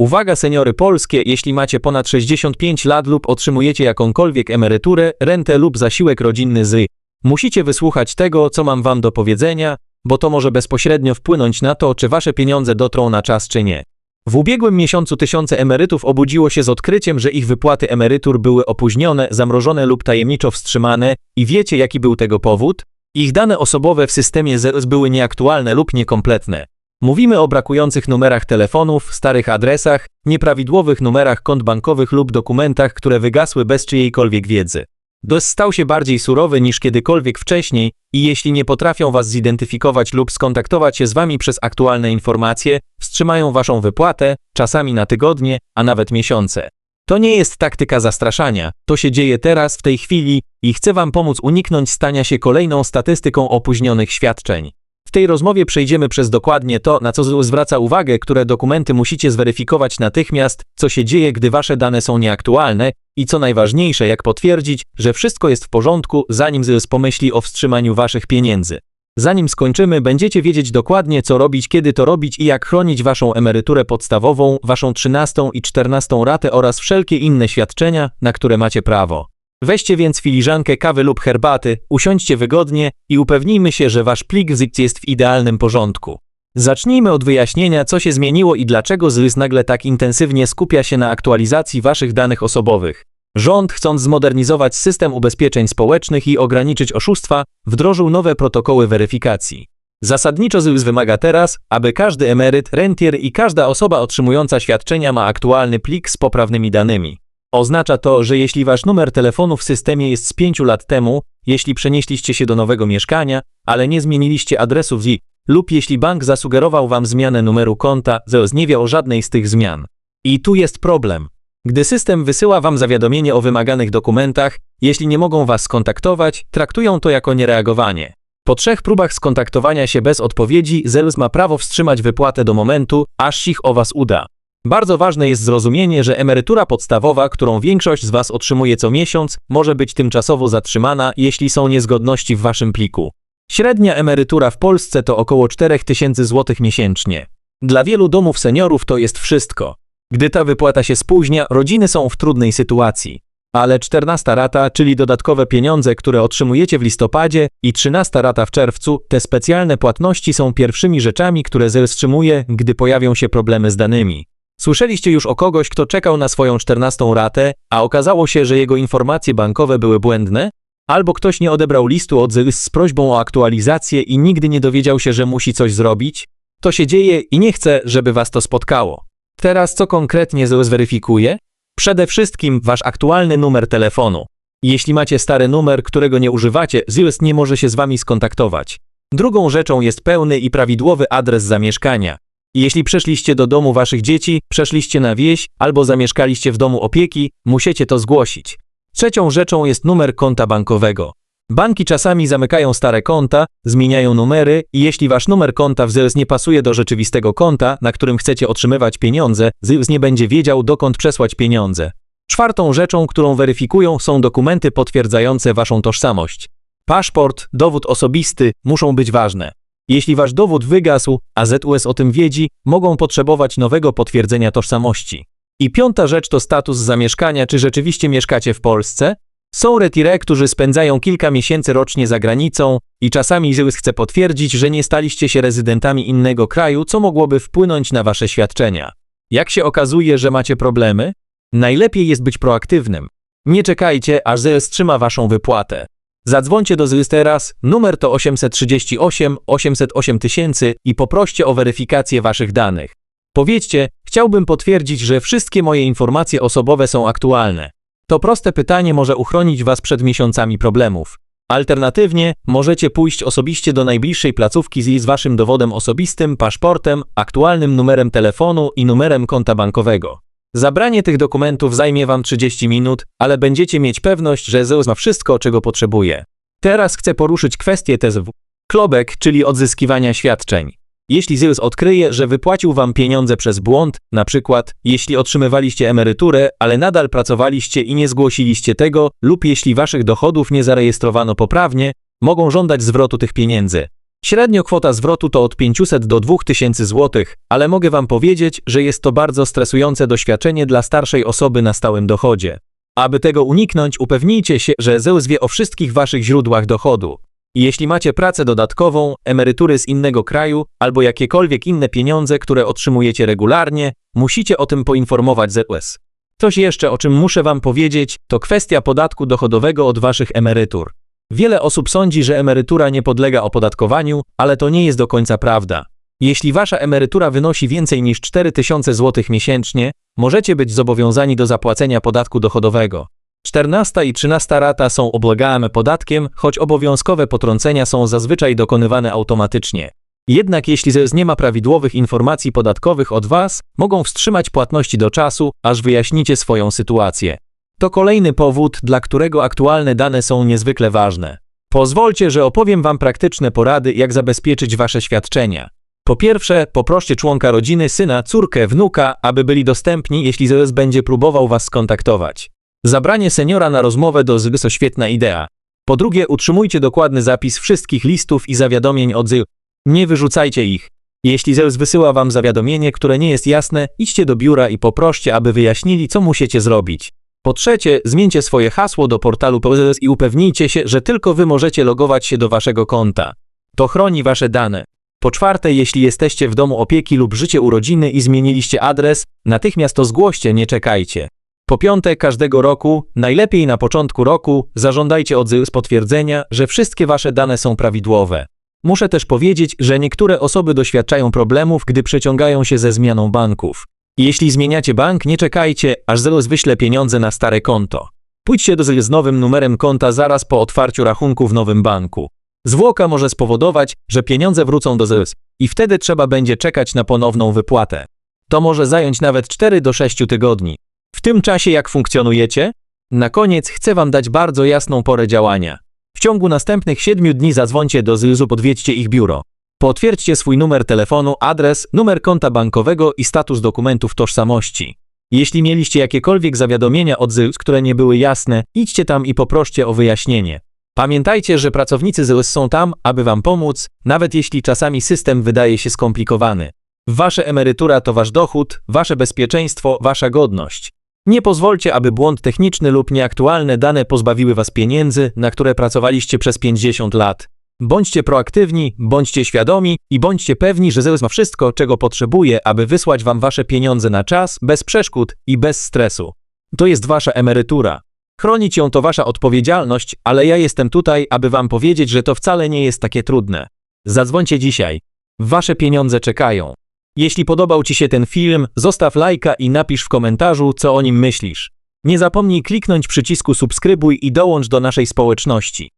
Uwaga seniory polskie, jeśli macie ponad 65 lat lub otrzymujecie jakąkolwiek emeryturę, rentę lub zasiłek rodzinny z Musicie wysłuchać tego, co mam wam do powiedzenia, bo to może bezpośrednio wpłynąć na to, czy wasze pieniądze dotrą na czas czy nie. W ubiegłym miesiącu tysiące emerytów obudziło się z odkryciem, że ich wypłaty emerytur były opóźnione, zamrożone lub tajemniczo wstrzymane i wiecie jaki był tego powód? Ich dane osobowe w systemie ZES były nieaktualne lub niekompletne. Mówimy o brakujących numerach telefonów, starych adresach, nieprawidłowych numerach kont bankowych lub dokumentach, które wygasły bez czyjejkolwiek wiedzy. DOS stał się bardziej surowy niż kiedykolwiek wcześniej i jeśli nie potrafią was zidentyfikować lub skontaktować się z wami przez aktualne informacje, wstrzymają waszą wypłatę, czasami na tygodnie, a nawet miesiące. To nie jest taktyka zastraszania, to się dzieje teraz, w tej chwili i chcę wam pomóc uniknąć stania się kolejną statystyką opóźnionych świadczeń. W tej rozmowie przejdziemy przez dokładnie to, na co zwraca uwagę, które dokumenty musicie zweryfikować natychmiast, co się dzieje, gdy wasze dane są nieaktualne i co najważniejsze, jak potwierdzić, że wszystko jest w porządku, zanim ZUS pomyśli o wstrzymaniu waszych pieniędzy. Zanim skończymy, będziecie wiedzieć dokładnie, co robić, kiedy to robić i jak chronić waszą emeryturę podstawową, waszą 13 i 14 ratę oraz wszelkie inne świadczenia, na które macie prawo. Weźcie więc filiżankę kawy lub herbaty, usiądźcie wygodnie i upewnijmy się, że wasz plik ZIT jest w idealnym porządku. Zacznijmy od wyjaśnienia, co się zmieniło i dlaczego ZYS nagle tak intensywnie skupia się na aktualizacji waszych danych osobowych. Rząd, chcąc zmodernizować system ubezpieczeń społecznych i ograniczyć oszustwa, wdrożył nowe protokoły weryfikacji. Zasadniczo ZYS wymaga teraz, aby każdy emeryt, rentier i każda osoba otrzymująca świadczenia ma aktualny plik z poprawnymi danymi. Oznacza to, że jeśli wasz numer telefonu w systemie jest z 5 lat temu, jeśli przenieśliście się do nowego mieszkania, ale nie zmieniliście adresu w lub jeśli bank zasugerował wam zmianę numeru konta, ZEOS nie wie o żadnej z tych zmian. I tu jest problem. Gdy system wysyła wam zawiadomienie o wymaganych dokumentach, jeśli nie mogą was skontaktować, traktują to jako niereagowanie. Po trzech próbach skontaktowania się bez odpowiedzi, ZELS ma prawo wstrzymać wypłatę do momentu, aż sich o was uda. Bardzo ważne jest zrozumienie, że emerytura podstawowa, którą większość z Was otrzymuje co miesiąc, może być tymczasowo zatrzymana, jeśli są niezgodności w Waszym pliku. Średnia emerytura w Polsce to około 4000 zł miesięcznie. Dla wielu domów seniorów to jest wszystko. Gdy ta wypłata się spóźnia, rodziny są w trudnej sytuacji. Ale 14 rata, czyli dodatkowe pieniądze, które otrzymujecie w listopadzie i 13 rata w czerwcu, te specjalne płatności są pierwszymi rzeczami, które zatrzymuje, gdy pojawią się problemy z danymi. Słyszeliście już o kogoś, kto czekał na swoją 14 ratę, a okazało się, że jego informacje bankowe były błędne? Albo ktoś nie odebrał listu od ZYS z prośbą o aktualizację i nigdy nie dowiedział się, że musi coś zrobić? To się dzieje i nie chcę, żeby was to spotkało. Teraz co konkretnie ZYS weryfikuje? Przede wszystkim wasz aktualny numer telefonu. Jeśli macie stary numer, którego nie używacie, ZYS nie może się z wami skontaktować. Drugą rzeczą jest pełny i prawidłowy adres zamieszkania. Jeśli przeszliście do domu waszych dzieci, przeszliście na wieś albo zamieszkaliście w domu opieki, musicie to zgłosić. Trzecią rzeczą jest numer konta bankowego. Banki czasami zamykają stare konta, zmieniają numery i jeśli wasz numer konta w ZELS nie pasuje do rzeczywistego konta, na którym chcecie otrzymywać pieniądze, ZELS nie będzie wiedział dokąd przesłać pieniądze. Czwartą rzeczą, którą weryfikują są dokumenty potwierdzające waszą tożsamość. Paszport, dowód osobisty muszą być ważne. Jeśli wasz dowód wygasł, a ZUS o tym wiedzi, mogą potrzebować nowego potwierdzenia tożsamości. I piąta rzecz to status zamieszkania, czy rzeczywiście mieszkacie w Polsce? Są retire, którzy spędzają kilka miesięcy rocznie za granicą i czasami ZUS chce potwierdzić, że nie staliście się rezydentami innego kraju, co mogłoby wpłynąć na wasze świadczenia. Jak się okazuje, że macie problemy? Najlepiej jest być proaktywnym. Nie czekajcie, aż ZUS trzyma waszą wypłatę. Zadzwońcie do ZYS teraz, numer to 838 808 tysięcy i poproście o weryfikację waszych danych. Powiedzcie, chciałbym potwierdzić, że wszystkie moje informacje osobowe są aktualne. To proste pytanie może uchronić was przed miesiącami problemów. Alternatywnie możecie pójść osobiście do najbliższej placówki z waszym dowodem osobistym, paszportem, aktualnym numerem telefonu i numerem konta bankowego. Zabranie tych dokumentów zajmie Wam 30 minut, ale będziecie mieć pewność, że ZEUS ma wszystko, czego potrzebuje. Teraz chcę poruszyć kwestię TSW. Klobek, czyli odzyskiwania świadczeń. Jeśli ZEUS odkryje, że wypłacił Wam pieniądze przez błąd, na przykład jeśli otrzymywaliście emeryturę, ale nadal pracowaliście i nie zgłosiliście tego, lub jeśli Waszych dochodów nie zarejestrowano poprawnie, mogą żądać zwrotu tych pieniędzy. Średnio kwota zwrotu to od 500 do 2000 zł, ale mogę Wam powiedzieć, że jest to bardzo stresujące doświadczenie dla starszej osoby na stałym dochodzie. Aby tego uniknąć, upewnijcie się, że ZEUS wie o wszystkich Waszych źródłach dochodu. Jeśli macie pracę dodatkową, emerytury z innego kraju albo jakiekolwiek inne pieniądze, które otrzymujecie regularnie, musicie o tym poinformować ZEUS. Coś jeszcze, o czym muszę Wam powiedzieć, to kwestia podatku dochodowego od Waszych emerytur. Wiele osób sądzi, że emerytura nie podlega opodatkowaniu, ale to nie jest do końca prawda. Jeśli Wasza emerytura wynosi więcej niż 4000 zł miesięcznie, możecie być zobowiązani do zapłacenia podatku dochodowego. 14 i 13 rata są oblegane podatkiem, choć obowiązkowe potrącenia są zazwyczaj dokonywane automatycznie. Jednak jeśli ZES nie ma prawidłowych informacji podatkowych od Was, mogą wstrzymać płatności do czasu, aż wyjaśnicie swoją sytuację. To kolejny powód, dla którego aktualne dane są niezwykle ważne. Pozwólcie, że opowiem Wam praktyczne porady, jak zabezpieczyć Wasze świadczenia. Po pierwsze, poproście członka rodziny, syna, córkę, wnuka, aby byli dostępni, jeśli ZES będzie próbował Was skontaktować. Zabranie seniora na rozmowę do ZGS to świetna idea. Po drugie, utrzymujcie dokładny zapis wszystkich listów i zawiadomień od ZYL. Nie wyrzucajcie ich. Jeśli ZEUS wysyła wam zawiadomienie, które nie jest jasne, idźcie do biura i poproście, aby wyjaśnili, co musicie zrobić. Po trzecie, zmieńcie swoje hasło do portalu POZS i upewnijcie się, że tylko wy możecie logować się do waszego konta. To chroni wasze dane. Po czwarte, jeśli jesteście w domu opieki lub życie urodziny i zmieniliście adres, natychmiast to zgłoście, nie czekajcie. Po piąte, każdego roku, najlepiej na początku roku, zażądajcie od ZYS potwierdzenia, że wszystkie wasze dane są prawidłowe. Muszę też powiedzieć, że niektóre osoby doświadczają problemów, gdy przeciągają się ze zmianą banków. Jeśli zmieniacie bank, nie czekajcie, aż ZELOS wyśle pieniądze na stare konto. Pójdźcie do ZEL z nowym numerem konta zaraz po otwarciu rachunku w nowym banku. Zwłoka może spowodować, że pieniądze wrócą do ZELS i wtedy trzeba będzie czekać na ponowną wypłatę. To może zająć nawet 4 do 6 tygodni. W tym czasie jak funkcjonujecie? Na koniec chcę Wam dać bardzo jasną porę działania. W ciągu następnych 7 dni zadzwońcie do ZYZ-u, podwiedźcie ich biuro. Potwierdźcie swój numer telefonu, adres, numer konta bankowego i status dokumentów tożsamości. Jeśli mieliście jakiekolwiek zawiadomienia od ZYS, które nie były jasne, idźcie tam i poproście o wyjaśnienie. Pamiętajcie, że pracownicy ZYS są tam, aby Wam pomóc, nawet jeśli czasami system wydaje się skomplikowany. Wasze emerytura to Wasz dochód, Wasze bezpieczeństwo, Wasza godność. Nie pozwólcie, aby błąd techniczny lub nieaktualne dane pozbawiły Was pieniędzy, na które pracowaliście przez 50 lat. Bądźcie proaktywni, bądźcie świadomi i bądźcie pewni, że Zeus ma wszystko, czego potrzebuje, aby wysłać Wam Wasze pieniądze na czas, bez przeszkód i bez stresu. To jest Wasza emerytura. Chronić ją to Wasza odpowiedzialność, ale ja jestem tutaj, aby Wam powiedzieć, że to wcale nie jest takie trudne. Zadzwońcie dzisiaj. Wasze pieniądze czekają. Jeśli podobał Ci się ten film, zostaw lajka i napisz w komentarzu, co o nim myślisz. Nie zapomnij kliknąć przycisku subskrybuj i dołącz do naszej społeczności.